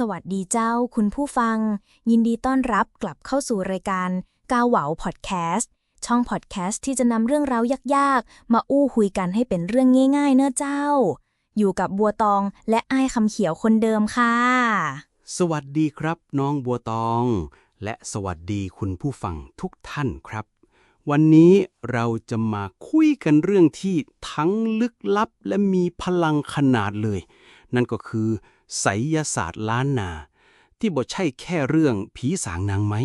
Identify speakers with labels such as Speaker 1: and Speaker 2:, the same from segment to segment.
Speaker 1: สวัสดีเจ้าคุณผู้ฟัง ยินดีต้อนรับกลับเข้าสู่รายการกาวเหวาพอดแคสต์ช่องพอดแคสต์ที่จะนำเรื่องราวยากๆ มาอู้คุยกันให้เป็นเรื่องง่ายๆ เนอะเจ้า อยู่กับบัวตองและไอ้คำเขียวคนเดิมค่ะ
Speaker 2: สวัสดีครับน้องบัวตอง และสวัสดีคุณผู้ฟังทุกท่านครับ วันนี้เราจะมาคุยกันเรื่องที่ทั้งลึกลับและมีพลังขนาดเลย นั่นก็คือ ไสยศาสตร์ล้านนา ที่บ่ใช่แค่เรื่องผีสางนางไม้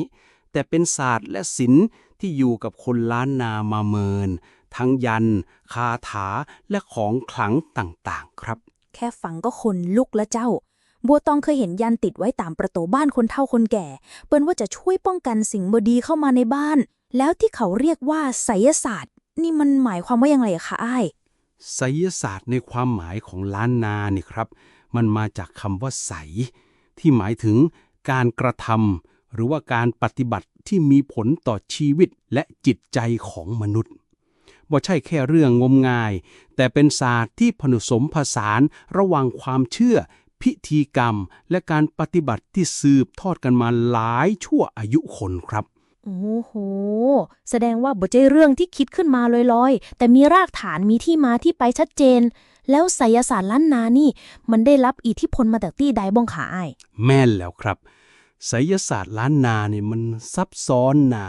Speaker 2: แต่เป็นศาสตร์และศิลป์ที่อยู่กับคนล้านนามาเมิน ทั้งยัน คาถาและของขลังต่างๆ ครับ
Speaker 1: แค่ฟังก็คนลุกแล้วเจ้า บัวตองเคยเห็นยันติดไว้ตามประตูบ้านคนเฒ่าคนแก่ เปิ้นว่าจะช่วยป้องกันสิ่งบดีเข้ามาในบ้าน แล้วที่เขาเรียกว่าไสยศาสตร์ นี่มันหมายความว่ายังไงอะคะอ้าย
Speaker 2: ไสยศาสตร์ในความหมายของล้านนานี่ครับ มันมาจากคำว่าใส ที่หมายถึงการกระทำหรือว่าการปฏิบัติที่มีผลต่อชีวิตและจิตใจของมนุษย์บ่ใช่แค่เรื่องงมงาย แต่เป็นศาสตร์ที่ผนุสมผสานระหว่างความเชื่อ พิธีกรรม และการปฏิบัติที่สืบทอดกันมาหลายชั่วอายุคนครับ
Speaker 1: โอ้โห แสดงว่าบ่ใช่เรื่องที่คิดขึ้นมาลอยๆ แต่มีรากฐานมีที่มาที่ไปชัดเจน แล้วไสยศาสตร์ล้านนานี่ มันได้รับอิทธิพลมาจากตี้ใดบ้องขาอ้
Speaker 2: แม่นแล้วครับไสยศาสตร์ล้านนาเนี่ยมันซับซ้อนนะ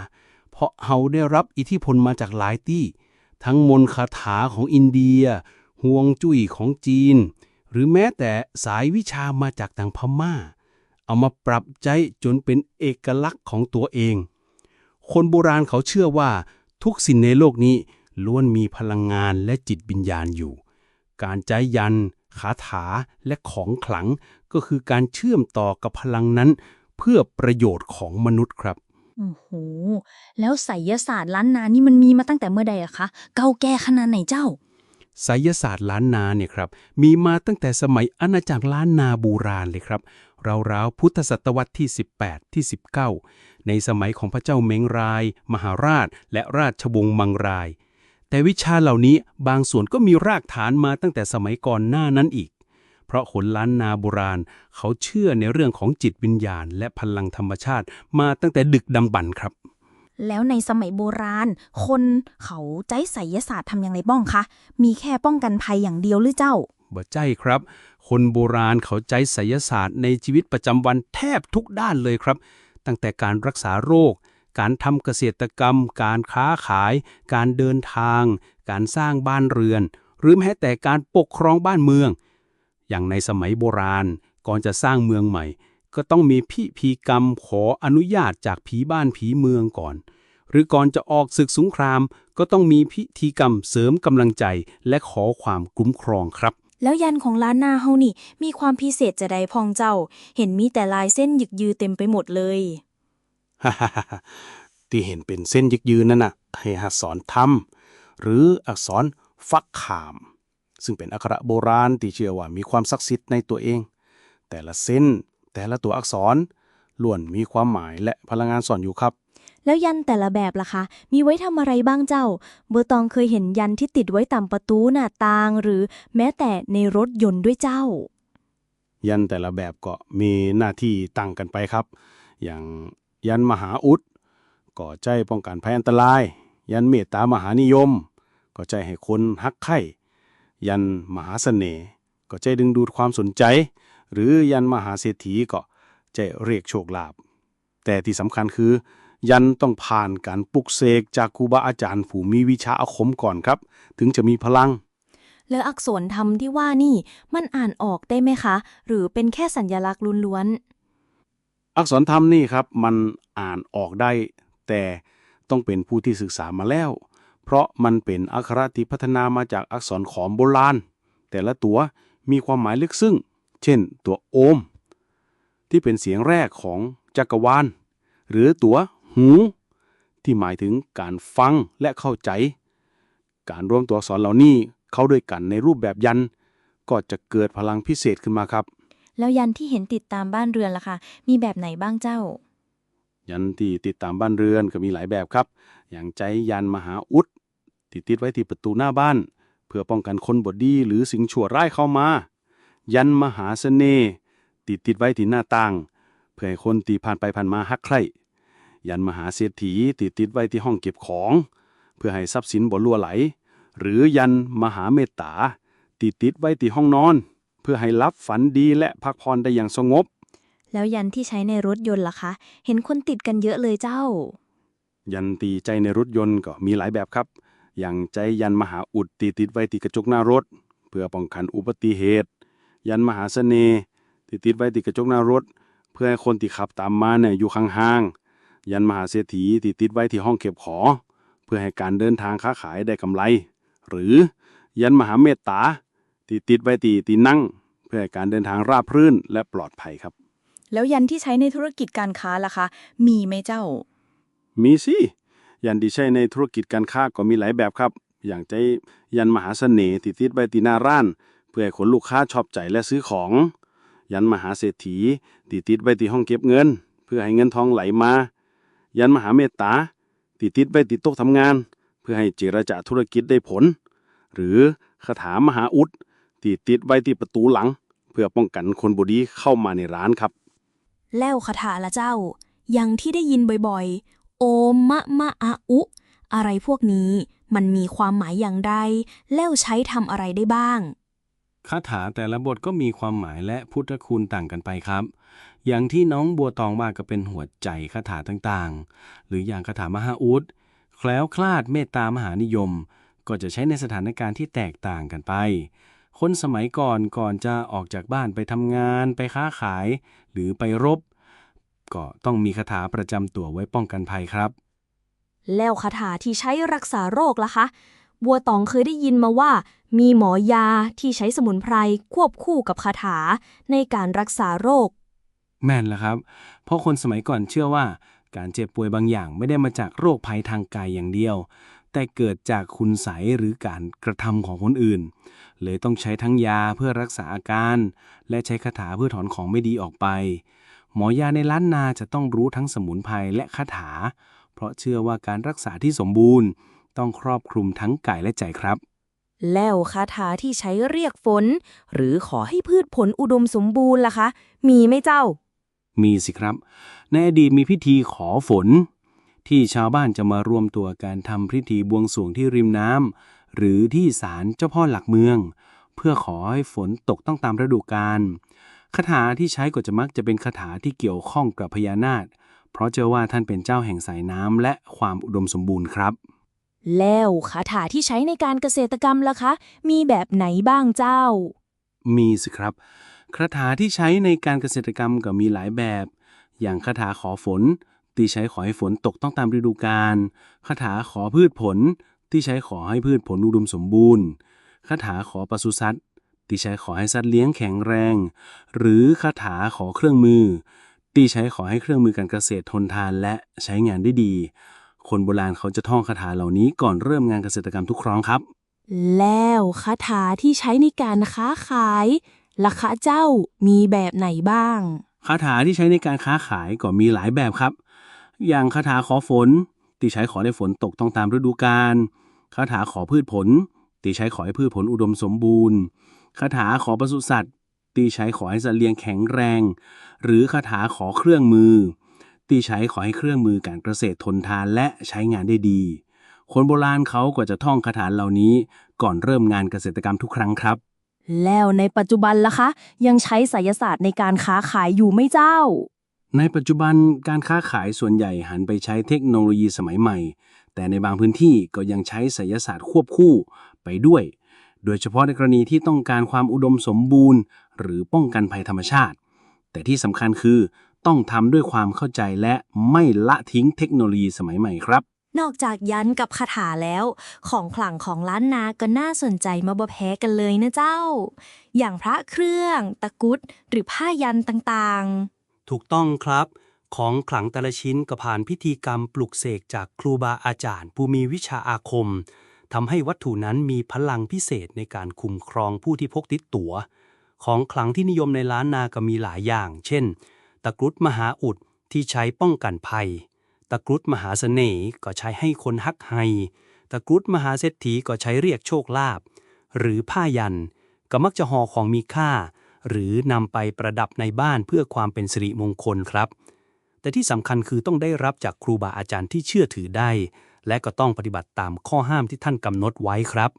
Speaker 2: เพราะเฮาได้รับอิทธิพลมาจากหลายที่ ทั้งมนต์คาถาของอินเดียห่วงจุ้ยของจีน หรือแม้แต่สายวิชามาจากทางพม่า เอามาปรับใจจนเป็นเอกลักษณ์ของตัวเอง คนโบราณเขาเชื่อว่าทุกสิ่งในโลกนี้ล้วนมีพลังงานและจิตวิญญาณอยู่ การใจยันคาถาและของขลัง ก็คือการเชื่อมต่อกับพลังนั้น เพื่อประโยชน์ของมนุษย์ครับ
Speaker 1: โอ้โห แล้วไสยศาสตร์ล้านนานี่มันมีมาตั้งแต่เมื่อใดอะคะ เก่าแก่ขนาดไหนเจ้า
Speaker 2: ไสยศาสตร์ล้านนาเนี่ยครับ มีมาตั้งแต่สมัยอาณาจักรล้านนาโบูราณเลยครับ ราวๆ พุทธศตวรรษที่ 18 ที่ 19 ในสมัยของพระเจ้าเม้งราย มหาราช และราชวงศ์มังราย แต่วิชาเหล่านี้บางส่วนก็มีรากฐานมาตั้งแต่สมัยก่อนหน้านั้นอีก เพราะคนล้านนาโบราณ เขาเชื่อในเรื่องของจิตวิญญาณ และพลังธรรมชาติ มาตั้งแต่ดึกดำบรรพ์ครับ
Speaker 1: แล้วในสมัยโบราณ คนเขาใจไสยศาสตร์ทำอย่างไรบ้องคะ มีแค่ป้องกันภัยอย่างเดียวหรือเจ้า
Speaker 2: บ่ใจครับ คนโบราณเขาใจไสยศาสตร์ในชีวิตประจำวันแทบทุกด้านเลยครับ ตั้งแต่การรักษาโรค การทำเกษตรกรรม การค้าขาย การเดินทาง การสร้างบ้านเรือน หรือแม้แต่การปกครองบ้านเมือง อย่างในสมัยโบราณ ก่อนจะสร้างเมืองใหม่ ก็ต้องมีพิธีกรรมขออนุญาตจากผีบ้านผีเมืองก่อน หรือก่อนจะออกศึกสงคราม ก็ต้องมีพิธีกรรมเสริมกำลังใจ และขอความคุ้มครองครับ
Speaker 1: แล้วยันของล้านนาเฮานี่ มีความพิเศษจะใดพองเจ้า เห็นมีแต่ลายเส้นหยึกยือเต็มไปหมดเลย
Speaker 2: ที่เห็นเป็นเส้นยึกยืนนั่นน่ะให้อักษรธรรม หรืออักษรฟักขาม ซึ่งเป็นอักขระโบราณที่เชื่อว่ามีความศักดิ์สิทธิ์ในตัวเอง แต่ละเส้น แต่ละตัวอักษรล้วนมีความหมายและพลังงานซ่อนอยู่ครับ
Speaker 1: แล้วยันแต่ละแบบล่ะคะ มีไว้ทำอะไรบ้างเจ้า เบอร์ตองเคยเห็นยันที่ติดไว้ตามประตูหน้าต่าง หรือแม้แต่ในรถยนต์ด้วยเจ้า
Speaker 2: ยันแต่ละแบบก็มีหน้าที่ตั้งกันไปครับ อย่าง ยันมหาอุดก็ใจป้องกันภัยอันตราย ยันเมตตามหานิยมก็ใจให้คนฮักใคร่ยันมหาเสน่ห์ก็ใจดึงดูดความสนใจ หรือยันมหาเศรษฐีก็ใจเรียกโชคลาภแต่ที่สำคัญคือ ยันต้องผ่านการปลุกเสกจากครูบาอาจารย์ผู้มีวิชาอาคมก่อนครับ ถึงจะมีพลัง
Speaker 1: แล้วอักษรธรรมที่ว่านี่มันอ่านออกได้ไหมคะ หรือเป็นแค่สัญญลักษณ์ล้วน
Speaker 2: อักษรธรรมนี่ครับมันอ่านออกได้ แต่ต้องเป็นผู้ที่ศึกษามาแล้ว เพราะมันเป็นอักขระที่พัฒนามาจากอักษรขอมโบราณ แต่ละตัวมีความหมายลึกซึ้งเช่น ตัวโอม ที่เป็นเสียงแรกของจักรวาล หรือตัวหู ที่หมายถึงการฟังและเข้าใจ การรวมตัวอักษรเหล่านี้เข้าด้วยกันในรูปแบบยัน ก็จะเกิดพลังพิเศษขึ้นมาครับ
Speaker 1: แล้วยันที่เห็นติดตามบ้านเรือนล่ะคะมีแบบไหนบ้างเจ้า
Speaker 2: ยันที่ติดตามบ้านเรือนก็มีหลายแบบครับ อย่างใจยันมหาอุดที่ติดไว้ที่ประตูหน้าบ้าน เพื่อป้องกันคนบดดีหรือสิ่งชั่วร้ายเข้ามา ยันมหาเสน่ห์
Speaker 3: ติดติดไว้ที่หน้าต่าง เพื่อให้คนตีผ่านไปผ่านมาฮักใคร่ยันมหาเศรษฐีติดติดไว้ที่ห้องเก็บของ เพื่อให้ทรัพย์สินบ่ล่วไหล หรือยันมหาเมตตาติดติดไว้ที่ห้องนอน เพื่อให้รับฝันดีและพักผ่อนได้อย่างสงบ
Speaker 1: แล้วยันที่ใช้ในรถยนต์ล่ะคะ เห็นคนติดกันเยอะเลยเจ้า
Speaker 3: ยันตีใจในรถยนต์ก็มีหลายแบบครับ อย่างใจยันมหาอุดตีติดไว้ที่กระจกหน้ารถ เพื่อป้องกันอุบัติเหตุ ยันมหาเสน่ห์ตีติดไว้ที่กระจกหน้ารถ เพื่อให้คนที่ขับตามมาเนี่ยอยู่ห่างๆยันมหาเศรษฐีตีติดไว้ที่ห้องเก็บของ เพื่อให้การเดินทางค้าขายได้กำไร หรือยันมหาเมตตา ตีติดไว้ที่ตีนั่ง เพื่อให้การเดินทางราบรื่นและปลอดภัยครับ
Speaker 4: แล้วยันที่ใช้ในธุรกิจการค้าล่ะคะ มีไหมเจ้า
Speaker 3: มีสิ ยันที่ใช้ในธุรกิจการค้าก็มีหลายแบบครับ อย่างใจยันมหาเสน่ห์ติดติดใบตีหน้าร้าน เพื่อให้คนลูกค้าชอบใจและซื้อของ ยันมหาเศรษฐีติดติดใบตีห้องเก็บเงิน เพื่อให้เงินทองไหลมา ยันมหาเมตตาติดติดใบติดโต๊ะทำงาน เพื่อให้เจรจาธุรกิจได้ผล หรือคาถามหาอุด ติดติดใบติดประตูหลัง เพื่อป้องกันคนบดีเข้ามาในร้านครับ
Speaker 1: แล้วคาถาละเจ้า อย่างที่ได้ยินบ่อยๆ โอมมะมะอาอุ อะไรพวกนี้มันมีความหมายอย่างไร แล้วใช้ทำอะไรได้บ้าง
Speaker 2: คาถาแต่ละบทก็มีความหมายและพุทธคุณต่างกันไปครับ อย่างที่น้องบัวตองว่าก็เป็นหัวใจคาถาต่างๆ หรืออย่างคาถามหาอุดแคล้วคลาดเมตตามหานิยม ก็จะใช้ในสถานการณ์ที่แตกต่างกันไป คนสมัยก่อนก่อนจะออกจากบ้านไปทำงาน ไปค้าขาย หรือไปรบ ก็ต้องมีคาถาประจำตัวไว้ป้องกันภัยครับ
Speaker 1: แล้วคาถาที่ใช้รักษาโรคล่ะคะ บัวตองเคยได้ยินมาว่า มีหมอยาที่ใช้สมุนไพรควบคู่กับคาถาในการรักษาโรค
Speaker 2: แม่นแล้วครับ เพราะคนสมัยก่อนเชื่อว่า การเจ็บป่วยบางอย่างไม่ได้มาจากโรคภัยทางกายอย่างเดียว แต่เกิดจากคุณไสยหรือการกระทำของคนอื่น เลยต้องใช้ทั้งยาเพื่อรักษาอาการ และใช้คาถาเพื่อถอนของไม่ดีออกไป หมอยาในล้านนาจะต้องรู้ทั้งสมุนไพรและคาถา เพราะเชื่อว่าการรักษาที่สมบูรณ์ ต้องครอบคลุมทั้งกายและใจครับ
Speaker 1: แล้วคาถาที่ใช้เรียกฝน หรือขอให้พืชผลอุดมสมบูรณ์ล่ะคะ มีไหมเจ้า
Speaker 2: มีสิครับ ในอดีตมีพิธีขอฝน ที่ชาวบ้านจะมารวมตัวการทำพิธีบวงสรวงที่ริมน้ำหรือที่ศาลเจ้าพ่อหลักเมือง เพื่อขอให้ฝนตกต้องตามฤดูกาลคาถาที่ใช้ก็จะมักจะเป็นคาถาที่เกี่ยวข้องกับพญานาค เพราะเชื่อว่าท่านเป็นเจ้าแห่งสายน้ำและความอุดมสมบูรณ์ครับ
Speaker 1: แล้วคาถาที่ใช้ในการเกษตรกรรมล่ะคะ มีแบบไหนบ้างเจ้า
Speaker 2: มีสิครับคาถาที่ใช้ในการเกษตรกรรมก็มีหลายแบบ อย่างคาถาขอฝน ที่ใช้ขอให้ฝนตกต้องตามฤดูกาลคาถาขอพืชผล ที่ใช้ขอให้พืชผลอุดมสมบูรณ์คาถาขอปศุสัตว์ที่ใช้ขอให้สัตว์เลี้ยงแข็งแรง หรือคาถาขอเครื่องมือ ที่ใช้ขอให้เครื่องมือการเกษตรทนทานและใช้งานได้ดี คนโบราณเขาจะท่องคาถาเหล่านี้ก่อนเริ่มงานเกษตรกรรมทุกครั้งครับ
Speaker 1: แล้วคาถาที่ใช้ในการค้าขายล่ะคะเจ้ามีแบบไหนบ้าง
Speaker 2: คาถาที่ใช้ในการค้าขายก็มีหลายแบบครับ อย่างคาถาขอฝนที่ใช้ขอให้ฝนตกต้องตามฤดูกาลคาถาขอพืชผลที่ใช้ขอให้พืชผลอุดมสมบูรณ์คาถาขอปศุสัตว์ที่ใช้ขอให้สัตว์เลี้ยงแข็งแรง หรือคาถาขอเครื่องมือที่ใช้ขอให้เครื่องมือการเกษตรทนทานและใช้งานได้ดี คนโบราณเขาก็จะท่องคาถาเหล่านี้ ก่อนเริ่มงานเกษตรกรรมทุกครั้งครับ
Speaker 1: แล้วในปัจจุบันล่ะคะ ยังใช้ไสยศาสตร์ในการค้าขายอยู่ไหมเจ้า
Speaker 2: ในปัจจุบันการค้าขายส่วนใหญ่หันไปใช้เทคโนโลยีสมัยใหม่ แต่ในบางพื้นที่ก็ยังใช้ไสยศาสตร์ควบคู่ไปด้วย โดยเฉพาะในกรณีที่ต้องการความอุดมสมบูรณ์ หรือป้องกันภัยธรรมชาติ แต่ที่สำคัญคือต้องทำด้วยความเข้าใจและไม่ละทิ้งเทคโนโลยีสมัยใหม่ครับ
Speaker 1: นอกจากยันกับคาถาแล้ว ของขลังของล้านนาก็น่าสนใจมาบ่แพ้กันเลยนะเจ้า อย่างพระเครื่อง ตะกุดหรือผ้ายันต่างๆ
Speaker 5: ถูกต้องครับ ของขลังแต่ละชิ้นก็ผ่านพิธีกรรมปลุกเสกจากครูบาอาจารย์ ผู้มีวิชาอาคมทำให้วัตถุนั้นมีพลังพิเศษในการคุ้มครองผู้ที่พกติดตัว ของขลังที่นิยมในล้านนาก็มีหลายอย่าง เช่น ตะกรุดมหาอุดที่ใช้ป้องกันภัย ตะกรุดมหาเสน่ห์ก็ใช้ให้คนฮักไฮ ตะกรุดมหาเศรษฐีก็ใช้เรียกโชคลาภ หรือผ้ายัน ก็มักจะห่อของมีค่า
Speaker 2: หรือนำไปประดับในบ้านเพื่อความเป็นสิริมงคลครับ แต่ที่สำคัญคือต้องได้รับจากครูบาอาจารย์ที่เชื่อถือได้ และก็ต้องปฏิบัติตามข้อห้ามที่ท่านกำหนดไว้ครับ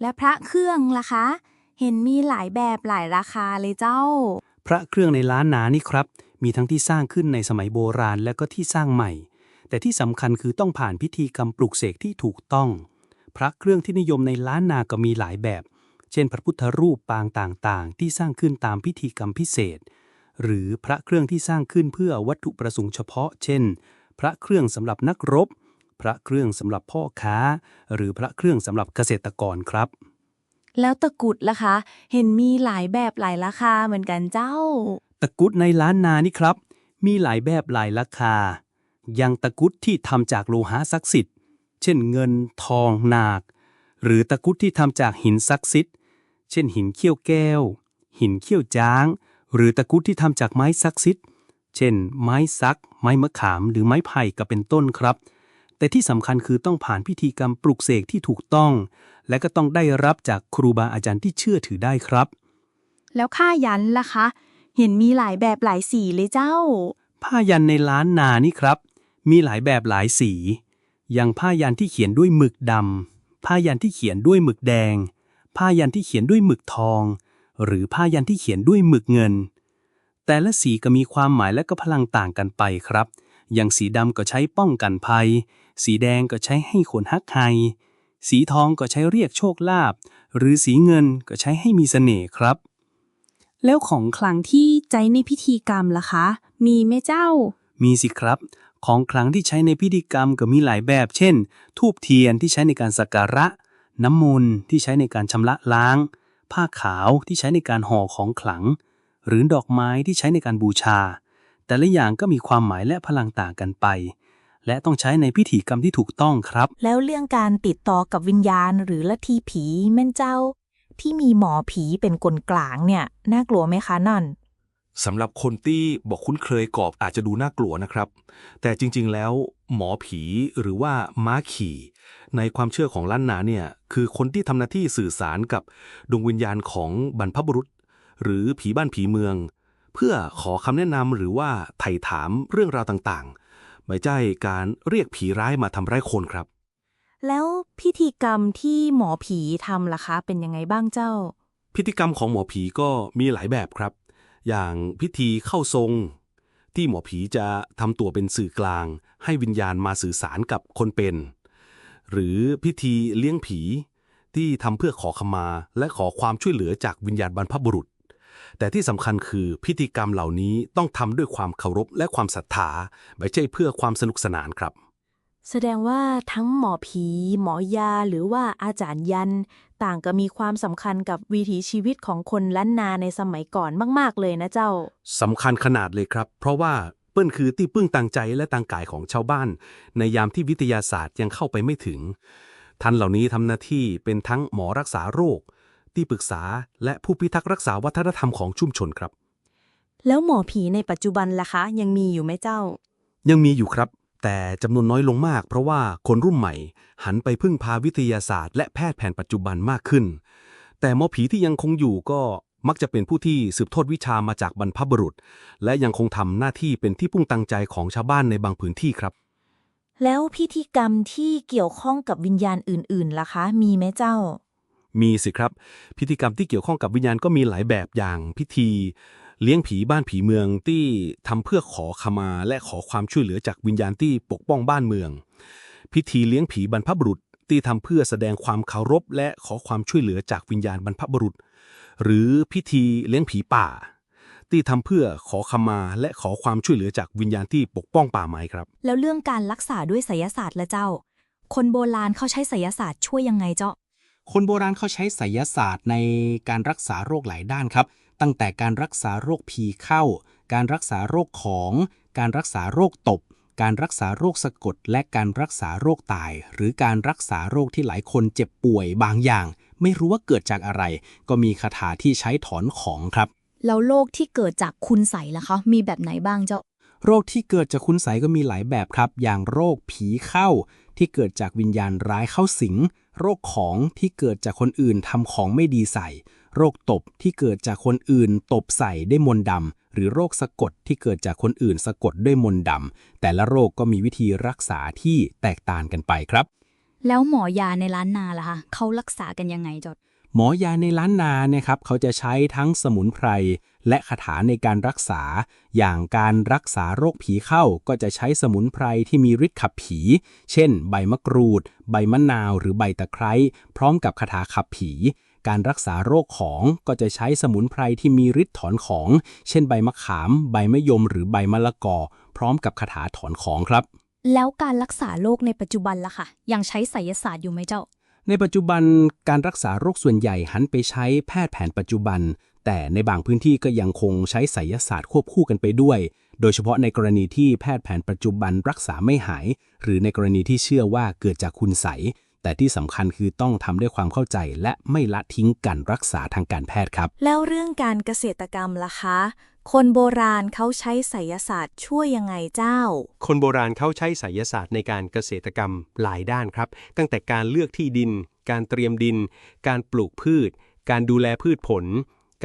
Speaker 6: และพระเครื่องล่ะคะ เห็นมีหลายแบบหลายราคาเลยเจ้า
Speaker 2: พระเครื่องในล้านนานี่ครับ มีทั้งที่สร้างขึ้นในสมัยโบราณและก็ที่สร้างใหม่ แต่ที่สำคัญคือต้องผ่านพิธีกรรมปลุกเสกที่ถูกต้อง พระเครื่องที่นิยมในล้านนาก็มีหลายแบบเช่น พระพุทธรูปปางต่างๆ ที่สร้างขึ้นตามพิธีกรรมพิเศษ หรือพระเครื่องที่สร้างขึ้นเพื่อวัตถุประสงค์เฉพาะ เช่น พระเครื่องสำหรับนักรบ พระเครื่องสำหรับพ่อค้า หรือพระเครื่องสำหรับเกษตรกรครับ
Speaker 1: แล้วตะกรุดล่ะคะ เห็นมีหลายแบบหลายราคาเหมือนกันเจ้า
Speaker 2: ตะกรุดในล้านนานี่ครับ มีหลายแบบหลายราคาอย่างตะกรุดที่ทำจากโลหะศักดิ์สิทธิ์ เช่น เงินทอง นาค หรือตะกรุดที่ทำจากหินศักดิ์สิทธิ์ เช่นหินเขี้ยวแก้ว หินเขี้ยวจ้าง หรือตะกรุดที่ทำจากไม้ศักดิ์สิทธิ์เช่น ไม้ซัก ไม้มะขาม หรือไม้ไผ่ก็เป็นต้นครับ แต่ที่สำคัญคือต้องผ่านพิธีกรรมปลุกเสกที่ถูกต้อง และก็ต้องได้รับจากครูบาอาจารย์ที่เชื่อถือได้ครับ
Speaker 1: แล้วค่ายันล่ะคะ เห็นมีหลายแบบหลายสีเลยเจ้า
Speaker 2: ผ้ายันในล้านนานี่ครับ มีหลายแบบหลายสี อย่างผ้ายันที่เขียนด้วยหมึกดำผ้ายันที่เขียนด้วยหมึกแดง ผ้ายันที่เขียนด้วยหมึกทอง หรือผ้ายันที่เขียนด้วยหมึกเงิน แต่ละสีก็มีความหมายและก็พลังต่างกันไปครับ อย่างสีดำก็ใช้ป้องกันภัย สีแดงก็ใช้ให้คนฮักใครสีทองก็ใช้เรียกโชคลาภหรือสีเงินก็ใช้ให้มีเสน่ห์ครับ
Speaker 1: แล้วของขลังที่ใจในพิธีกรรมล่ะคะ มีไหมเจ้า
Speaker 2: มีสิครับ ของขลังที่ใช้ในพิธีกรรมก็มีหลายแบบ เช่น ทูบเทียนที่ใช้ในการสักการะ น้ำมนต์ที่ใช้ในการชำระล้าง ผ้าขาวที่ใช้ในการห่อของขลัง หรือดอกไม้ที่ใช้ในการบูชา แต่ละอย่างก็มีความหมายและพลังต่างกันไป และต้องใช้ในพิธีกรรมที่ถูกต้องครับ
Speaker 6: แล้วเรื่องการติดต่อกับวิญญาณ หรือลัทธิผีแม่นเจ้า ที่มีหมอผีเป็นคนกลางเนี่ยน่ากลัวไหมคะนั่น
Speaker 7: สำหรับคนที่บอกคุ้นเคยกอบอาจจะดูน่ากลัวนะครับ แต่จริง ๆ แล้ว หมอผีหรือว่าม้าขี่ ในความเชื่อของล้านนาเนี่ยคือคนที่ทำหน้าที่สื่อสารกับดวงวิญญาณของบรรพบุรุษ หรือผีบ้านผีเมือง เพื่อขอคำแนะนำหรือว่าไถ่ถามเรื่องราวต่างๆ ไม่ใช่การเรียกผีร้ายมาทำร้ายคนครับ
Speaker 1: แล้วพิธีกรรมที่หมอผีทำล่ะคะเป็นยังไงบ้างเจ้า
Speaker 7: พิธีกรรมของหมอผีก็มีหลายแบบครับ อย่างพิธีเข้าทรง ที่หมอผีจะทำตัวเป็นสื่อกลาง ให้วิญญาณมาสื่อสารกับคนเป็น หรือพิธีเลี้ยงผี ที่ทำเพื่อขอขมา และขอความช่วยเหลือจากวิญญาณบรรพบุรุษ แต่ที่สำคัญคือพิธีกรรมเหล่านี้ต้องทำด้วยความเคารพและความศรัทธาไม่ใช่เพื่อความสนุกสนานครับ
Speaker 1: แสดงว่าทั้งหมอผี หมอยาหรือว่าอาจารย์ยัน ต่างก็มีความสำคัญกับวิถีชีวิตของคนล้านนาในสมัยก่อนมาก ๆ เลยนะเจ้า
Speaker 7: สำคัญขนาดเลยครับ เพราะว่าเปิ้นคือที่พึ่งทางใจและทางกายของชาวบ้าน ในยามที่วิทยาศาสตร์ยังเข้าไปไม่ถึง ท่านเหล่านี้ทำหน้าที่เป็นทั้งหมอรักษาโรค ที่ปรึกษาและผู้พิทักษ์รักษาวัฒนธรรมของชุมชนครับ
Speaker 1: แล้วหมอผีในปัจจุบันล่ะคะ ยังมีอยู่ไหมเจ้า
Speaker 7: ยังมีอยู่ครับ แต่จำนวนน้อยลงมาก เพราะว่าคนรุ่นใหม่ หันไปพึ่งพาวิทยาศาสตร์ และแพทย์แผนปัจจุบันมากขึ้น แต่หมอผีที่ยังคงอยู่ก็มักจะเป็นผู้ที่สืบทอดวิชามาจากบรรพบุรุษ และยังคงทำหน้าที่เป็นที่พุ่งตังใจของชาวบ้านในบางพื้นที่ครับ
Speaker 6: แล้วพิธีกรรมที่เกี่ยวข้องกับวิญญาณอื่นๆล่ะคะ มีไหมเจ้า
Speaker 7: มีสิครับ พิธีกรรมที่เกี่ยวข้องกับวิญญาณก็มีหลายแบบอย่างพิธี เลี้ยงผีบ้านผีเมืองที่ทำเพื่อขอขมาและขอความช่วยเหลือจากวิญญาณที่ปกป้องบ้านเมือง พิธีเลี้ยงผีบรรพบุรุษที่ทำเพื่อแสดงความเคารพและขอความช่วยเหลือจากวิญญาณบรรพบุรุษ หรือพิธีเลี้ยงผีป่า ที่ทำเพื่อขอขมาและขอความช่วยเหลือจากวิญญาณที่ปกป้องป่าไม้ครับ
Speaker 6: แล้วเรื่องการรักษาด้วยไสยศาสตร์ละเจ้า คนโบราณเขาใช้ไสยศาสตร์ช่วยยังไงเจ้า
Speaker 8: คนโบราณเขาใช้ไสยศาสตร์ในการรักษาโรคหลายด้านครับ ตั้งแต่การรักษาโรคผีเข้า การรักษาโรคของ การรักษาโรคตบ การรักษาโรคสะกด และการรักษาโรคตาย หรือการรักษาโรคที่หลายคนเจ็บป่วยบางอย่าง ไม่รู้ว่าเกิดจากอะไร ก็มีคาถาที่ใช้ถอนของครับ
Speaker 6: แล้วโรคที่เกิดจากคุณใสล่ะคะ มีแบบไหนบ้างเจ้า
Speaker 8: โรคที่เกิดจากคุณไสยก็มีหลายแบบครับ อย่างโรคผีเข้า ที่เกิดจากวิญญาณร้ายเข้าสิง โรคของที่เกิดจากคนอื่นทำของไม่ดีใส่
Speaker 9: โรคตบที่เกิดจากคนอื่นตบใส่ด้วยมนต์ดำหรือโรคสะกดที่เกิดจากคนอื่นสะกดด้วยมนต์ดำแต่ละโรคก็มีวิธีรักษาที่แตกต่างกันไปครับ
Speaker 10: แล้วหมอยาในร้านนาล่ะคะเขารักษากันยังไงจด
Speaker 9: หมอยาในล้านนาเนี่ยครับเขาจะใช้ทั้งสมุนไพร และคาถาในการรักษา อย่างการรักษาโรคผีเข้าก็จะใช้สมุนไพรที่มีฤทธิ์ขับผี เช่น ใบมะกรูด ใบมะนาว หรือใบตะไคร้พร้อมกับคาถาขับผี การรักษาโรคของก็จะใช้สมุนไพรที่มีฤทธิ์ถอนของ เช่นใบมะขาม ใบมะยมหรือใบมะละกอ พร้อมกับคาถาถอนของครับ
Speaker 10: แล้วการรักษาโรคในปัจจุบันล่ะคะยังใช้ไสยศาสตร์อยู่ไหมเจ้า
Speaker 9: ในปัจจุบันการรักษาโรคส่วนใหญ่หันไปใช้แพทย์แผนปัจจุบัน แต่ในบางพื้นที่ก็ยังคงใช้ไสยศาสตร์ควบคู่กันไปด้วย โดยเฉพาะในกรณีที่แพทย์แผนปัจจุบันรักษาไม่หาย หรือในกรณีที่เชื่อว่าเกิดจากคุณไสย แต่ที่สำคัญคือต้องทำด้วยความเข้าใจและไม่ละทิ้งการรักษาทางการแพทย์ครับ
Speaker 1: แล้วเรื่องการเกษตรกรรมล่ะคะ คนโบราณเขาใช้ไสยศาสตร์ช่วยยังไงเจ้า
Speaker 2: คนโบราณเขาใช้ไสยศาสตร์ในการเกษตรกรรมหลายด้านครับ ตั้งแต่การเลือกที่ดิน การเตรียมดิน การปลูกพืช การดูแลพืชผล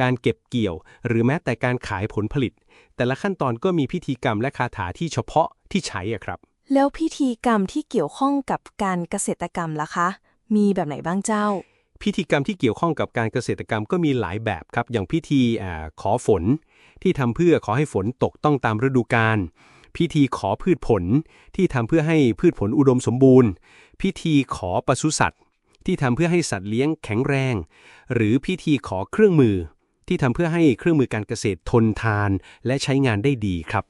Speaker 2: การเก็บเกี่ยว หรือแม้แต่การขายผลผลิต แต่ละขั้นตอนก็มีพิธีกรรมและคาถาที่เฉพาะที่ใช้อะครับ
Speaker 1: แล้วพิธีกรรมที่เกี่ยวข้องกับการเกษตรกรรมล่ะคะ มีแบบไหนบ้างเจ้า
Speaker 2: พิธีกรรมที่เกี่ยวข้องกับการเกษตรกรรมก็มีหลายแบบครับ อย่างพิธีอาขอฝน ที่ทำเพื่อขอให้ฝนตกต้องตามฤดูกาลพิธีขอพืชผล ที่ทำเพื่อให้พืชผลอุดมสมบูรณ์ พิธีขอปศุสัตว์ ที่ทำเพื่อให้สัตว์เลี้ยงแข็งแรง หรือพิธีขอเครื่องมือ ที่ทำเพื่อให้เครื่องมือการเกษตรทนทาน และใช้งานได้ดีครับ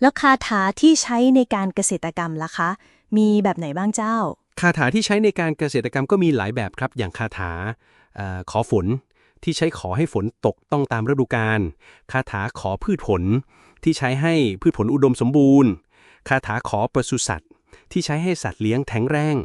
Speaker 1: แล้วคาถาที่ใช้ในการเกษตรกรรมล่ะคะ มีแบบไหนบ้างเจ้า
Speaker 2: คาถาที่ใช้ในการเกษตรกรรมก็มีหลายแบบครับ อย่างคาถาออขอฝนที่ใช้ขอให้ฝนตกต้องตามฤดูกาล คาถาขอพืชผล ที่ใช้ให้พืชผลอุดมสมบูรณ์ คาถาขอปศุสัตว์ ที่ใช้ให้สัตว์เลี้ยงแข็งแรง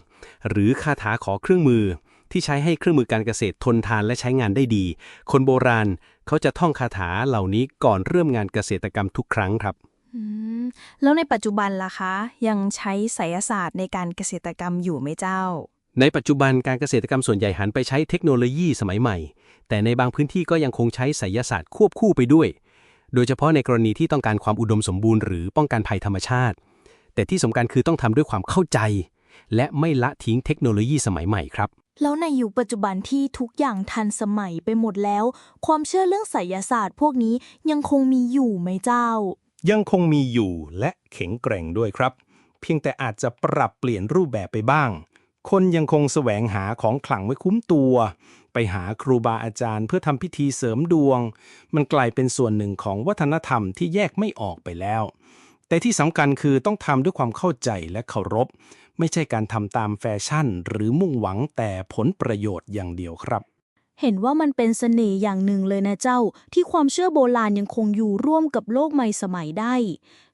Speaker 2: หรือคาถาขอเครื่องมือ ที่ใช้ให้เครื่องมือการเกษตรทนทานและใช้งานได้ดี คนโบราณเขาจะท่องคาถาเหล่านี้ก่อนเริ่มงานเกษตรกรรมทุกครั้งครับ
Speaker 1: อืมแล้วในปัจจุบันล่ะคะ ยังใช้ไสยศาสตร์ในการเกษตรกรรมอยู่ไหมเจ้า
Speaker 2: ในปัจจุบันการเกษตรกรรมส่วนใหญ่หันไปใช้เทคโนโลยีสมัยใหม่ แต่ในบางพื้นที่ก็ยังคงใช้ไสยศาสตร์ควบคู่ไปด้วย โดยเฉพาะในกรณีที่ต้องการความอุดมสมบูรณ์หรือป้องกันภัยธรรมชาติ แต่ที่สำคัญคือต้องทำด้วยความเข้าใจ และไม่ละทิ้งเทคโนโลยีสมัยใหม่ครับ
Speaker 1: แล้วในยุคปัจจุบันที่ทุกอย่างทันสมัยไปหมดแล้ว ความเชื่อเรื่องไสยศาสตร์พวกนี้ยังคงมีอยู่ไหมเจ้า
Speaker 11: ยังคงมีอยู่และแข็งแกร่งด้วยครับ เพียงแต่อาจจะปรับเปลี่ยนรูปแบบไปบ้าง คนยังคงแสวงหาของขลังไว้คุ้มตัว ไปหาครูบาอาจารย์เพื่อทำพิธีเสริมดวง มันกลายเป็นส่วนหนึ่งของวัฒนธรรมที่แยกไม่ออกไปแล้ว แต่ที่สำคัญคือต้องทำด้วยความเข้าใจและเคารพ ไม่ใช่การทำตามแฟชั่น หรือมุ่งหวังแต่ผลประโยชน์อย่างเดียวครับ
Speaker 1: เห็นว่ามันเป็นเสน่ห์อย่างหนึ่งเลยนะเจ้า ที่ความเชื่อโบราณยังคงอยู่ร่วมกับโลกใหม่สมัยได้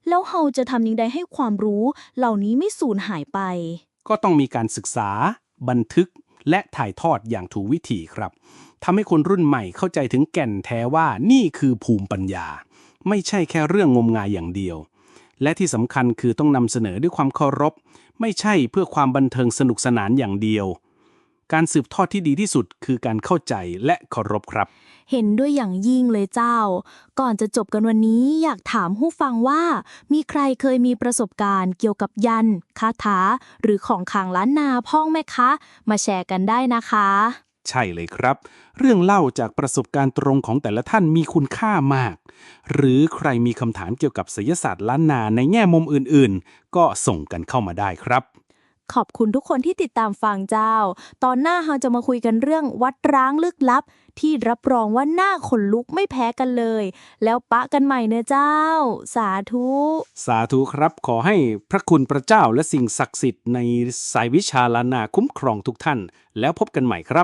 Speaker 1: แล้วเฮาจะทำยังไงให้ความรู้ เหล่านี้ไม่สูญหายไป
Speaker 11: ก็ต้องมีการศึกษา บันทึก และถ่ายทอดอย่างถูกวิธีครับทำให้คนรุ่นใหม่เข้าใจถึงแก่นแท้ว่านี่คือภูมิปัญญา ไม่ใช่แค่เรื่องงมงายอย่างเดียว และที่สำคัญคือต้องนำเสนอด้วยความเคารพ ไม่ใช่เพื่อความบันเทิงสนุกสนานอย่างเดียว การสืบทอดที่ดีที่สุดคือการเข้าใจและเคารพครับ
Speaker 1: เห็นด้วยอย่างยิ่งเลยเจ้า ก่อนจะจบกันวันนี้อยากถามผู้ฟังว่า มีใครเคยมีประสบการณ์เกี่ยวกับยัน คาถา หรือของขลังล้านนาพ่องไหมคะ มาแชร์กันได้นะคะ
Speaker 11: ใช่เลยครับ เรื่องเล่าจากประสบการณ์ตรงของแต่ละท่านมีคุณค่ามาก หรือใครมีคำถามเกี่ยวกับศิลศาสตร์ล้านนาในแง่มุมอื่นๆ ก็ส่งกันเข้ามาได้ครับ
Speaker 1: ขอบคุณทุกคนที่ติดตามฟังเจ้า ตอนหน้าเราจะมาคุยกันเรื่องวัดร้างลึกลับ ที่รับรองว่าหน้าขนลุกไม่แพ้กันเลย แล้วปะกันใหม่เนอะเจ้า สาธุ
Speaker 11: สาธุครับขอให้พระคุณพระเจ้าและสิ่งศักดิ์สิทธิ์ในสายวิชาล้านนาคุ้มครองทุกท่าน แล้วพบกันใหม่ครับ